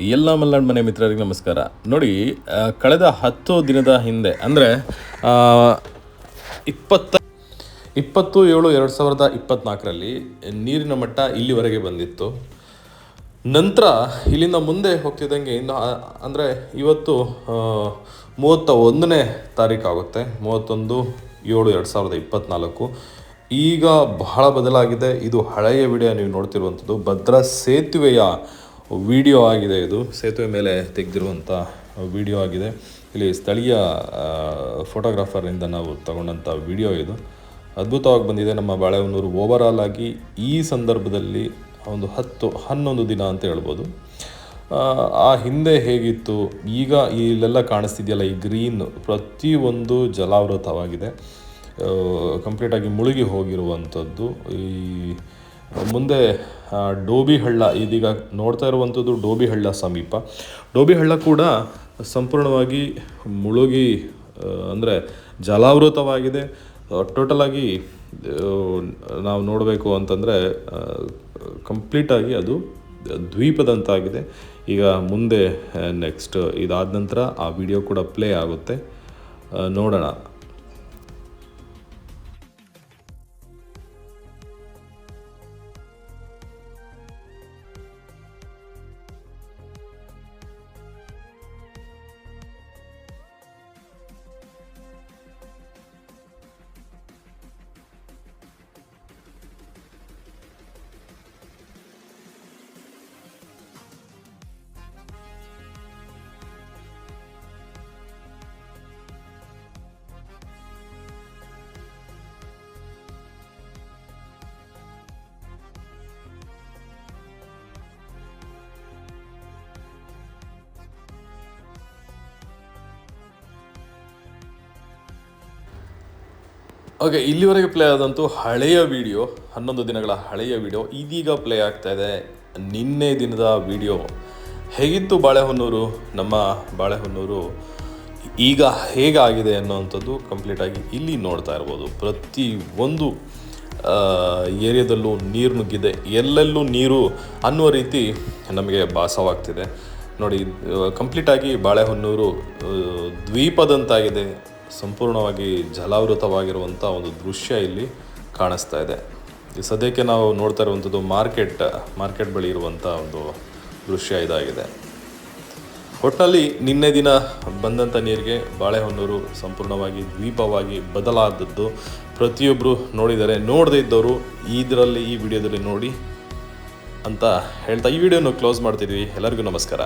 ಎಲ್ಲ ಮಲ್ನಾಡ್ ಮನೆ ಮಿತ್ರರಿಗೆ ನಮಸ್ಕಾರ. ನೋಡಿ ಕಳೆದ ಹತ್ತು ದಿನದ ಹಿಂದೆ, ಅಂದರೆ ಇಪ್ಪತ್ತ ಇಪ್ಪತ್ತು ಏಳು ಎರಡು ಸಾವಿರದ ಇಪ್ಪತ್ನಾಲ್ಕರಲ್ಲಿ ನೀರಿನ ಮಟ್ಟ ಇಲ್ಲಿವರೆಗೆ ಬಂದಿತ್ತು. ನಂತರ ಇಲ್ಲಿಂದ ಮುಂದೆ ಹೋಗ್ತಿದ್ದಂಗೆ ಇನ್ನು ಅಂದರೆ ಇವತ್ತು ಮೂವತ್ತ ಒಂದನೇ ತಾರೀಕು ಆಗುತ್ತೆ. ಮೂವತ್ತೊಂದು ಏಳು ಎರಡು ಸಾವಿರದ ಇಪ್ಪತ್ತ್ನಾಲ್ಕು ಈಗ ಬಹಳ ಬದಲಾಗಿದೆ. ಇದು ಹಳೆಯ ವಿಡಿಯೋ ನೀವು ನೋಡ್ತಿರುವಂಥದ್ದು. ಭದ್ರಾ ಸೇತುವೆಯ ವಿಡಿಯೋ ಆಗಿದೆ ಇದು. ಸೇತುವೆ ಮೇಲೆ ತೆಗೆದಿರುವಂಥ ವಿಡಿಯೋ ಆಗಿದೆ. ಇಲ್ಲಿ ಸ್ಥಳೀಯ ಫೋಟೋಗ್ರಾಫರಿಂದ ನಾವು ತಗೊಂಡಂಥ ವಿಡಿಯೋ ಇದು. ಅದ್ಭುತವಾಗಿ ಬಂದಿದೆ. ನಮ್ಮ ಬಾಳೆಹೊನ್ನೂರು ಓವರಾಲ್ ಆಗಿ ಈ ಸಂದರ್ಭದಲ್ಲಿ ಒಂದು ಹತ್ತು ಹನ್ನೊಂದು ದಿನ ಅಂತ ಹೇಳ್ಬೋದು. ಆ, ಹಿಂದೆ ಹೇಗಿತ್ತು? ಈಗ ಇಲ್ಲೆಲ್ಲ ಕಾಣಿಸ್ತಿದೆಯಲ್ಲ ಈ ಗ್ರೀನ್ ಪ್ರತಿಯೊಂದು ಜಲಾವೃತವಾಗಿದೆ. ಕಂಪ್ಲೀಟಾಗಿ ಮುಳುಗಿ ಹೋಗಿರುವಂಥದ್ದು ಈ ಮುಂದೆ ಆ, ಡೋಬಿ ಹಳ್ಳ. ಇದೀಗ ನೋಡ್ತಾ ಇರುವಂಥದ್ದು ಡೋಬಿಹಳ್ಳ ಸಮೀಪ. ಡೋಬಿಹಳ್ಳ ಕೂಡ ಸಂಪೂರ್ಣವಾಗಿ ಮುಳುಗಿ ಅಂದರೆ ಜಲಾವೃತವಾಗಿದೆ. ಟೋಟಲಾಗಿ ನಾವು ನೋಡಬೇಕು ಅಂತಂದರೆ ಕಂಪ್ಲೀಟಾಗಿ ಅದು ದ್ವೀಪದಂತಾಗಿದೆ. ಈಗ ಮುಂದೆ ನೆಕ್ಸ್ಟ್ ಇದಾದ ನಂತರ ಆ ವಿಡಿಯೋ ಕೂಡ ಪ್ಲೇ ಆಗುತ್ತೆ. ನೋಡೋಣ. ಓಕೆ ಇಲ್ಲಿವರೆಗೆ ಪ್ಲೇ ಆದಂತೂ ಹಳೆಯ ವಿಡಿಯೋ ಹನ್ನೊಂದು ದಿನಗಳ ಹಳೆಯ ವಿಡಿಯೋ ಇದೀಗ ಪ್ಲೇ ಆಗ್ತಾ ಇದೆ ನಿನ್ನೆ ದಿನದ ವಿಡಿಯೋ ಹೇಗಿತ್ತು ಬಾಳೆಹೊನ್ನೂರು? ನಮ್ಮ ಬಾಳೆಹೊನ್ನೂರು ಈಗ ಹೇಗಾಗಿದೆ ಅನ್ನೋವಂಥದ್ದು ಕಂಪ್ಲೀಟಾಗಿ ಇಲ್ಲಿ ನೋಡ್ತಾ ಇರ್ಬೋದು. ಪ್ರತಿ ಒಂದು ಏರಿಯಾದಲ್ಲೂ ನೀರು ನುಗ್ಗಿದೆ. ಎಲ್ಲೆಲ್ಲೂ ನೀರು ಅನ್ನುವ ರೀತಿ ನಮಗೆ ಭಾಸವಾಗ್ತಿದೆ. ನೋಡಿ ಕಂಪ್ಲೀಟಾಗಿ ಬಾಳೆಹೊನ್ನೂರು ದ್ವೀಪದಂತಾಗಿದೆ. ಸಂಪೂರ್ಣವಾಗಿ ಜಲಾವೃತವಾಗಿರುವಂಥ ಒಂದು ದೃಶ್ಯ ಇಲ್ಲಿ ಕಾಣಿಸ್ತಾ ಇದೆ. ಸದ್ಯಕ್ಕೆ ನಾವು ನೋಡ್ತಾ ಇರುವಂಥದ್ದು ಮಾರ್ಕೆಟ್ ಮಾರ್ಕೆಟ್ ಬಳಿ ಇರುವಂಥ ಒಂದು ದೃಶ್ಯ ಇದಾಗಿದೆ. ಒಟ್ಟಿನಲ್ಲಿ ನಿನ್ನೆ ದಿನ ಬಂದಂಥ ನೀರಿಗೆ ಬಾಳೆಹೊನ್ನೂರು ಸಂಪೂರ್ಣವಾಗಿ ದ್ವೀಪವಾಗಿ ಬದಲಾದದ್ದು ಪ್ರತಿಯೊಬ್ಬರು ನೋಡಿದರೆ ನೋಡದೇ ಇದ್ದವರು ಇದರಲ್ಲಿ ಈ ವಿಡಿಯೋದಲ್ಲಿ ನೋಡಿ ಅಂತ ಹೇಳ್ತಾ ಈ ವಿಡಿಯೋನ ಕ್ಲೋಸ್ ಮಾಡ್ತಿದ್ವಿ. ಎಲ್ಲರಿಗೂ ನಮಸ್ಕಾರ.